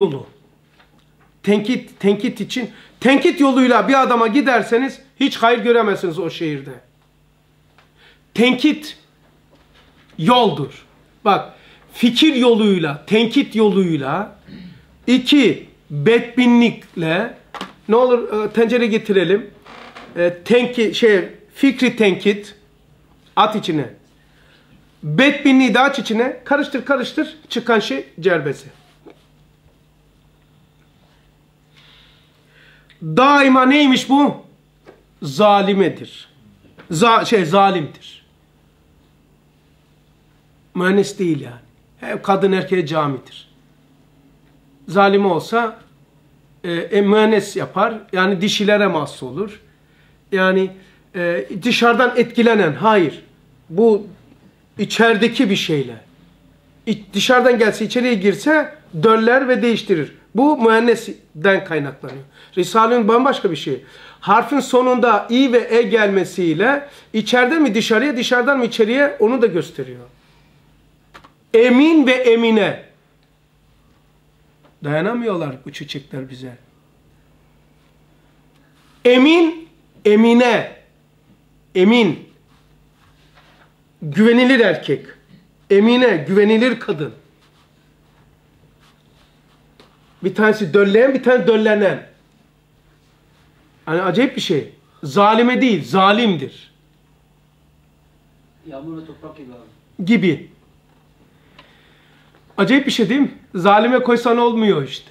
yolu. Tenkit, tenkit için. Tenkit yoluyla bir adama giderseniz hiç hayır göremezsiniz o şehirde. Tenkit yoldur. Bak fikir yoluyla, tenkit yoluyla iki bedbinlikle ne olur e, tencere getirelim. E, tenki, şey fikri tenkit at içine. Bedbinliği de aç içine. Karıştır karıştır. Çıkan şey cerbesi. Daima neymiş bu? Zalimedir. Za şey zalimdir. Mühendis değil yani. Hep kadın erkeğe camidir. Zalim olsa e, e, mühendis yapar. Yani dişilere mahsus olur. Yani e, dışarıdan etkilenen. Hayır. Bu içerideki bir şeyle. İ- Dışarıdan gelse içeriye girse döller ve değiştirir. Bu mühendisten kaynaklanıyor. Risale'nin bambaşka bir şey. Harfin sonunda i ve e gelmesiyle içeriden mi dışarıya, dışarıdan mı içeriye onu da gösteriyor. Emin ve emine. Dayanamıyorlar bu çiçekler bize. Emin, emine. Emin. Güvenilir erkek. Emine, güvenilir kadın. Bir tanesi dölleyen, bir tane döllenen. Hani acayip bir şey. Zalime değil, zalimdir. Yağmur ve toprak gibi abi. Gibi. Acayip bir şey değil mi? Zalime koysan olmuyor işte.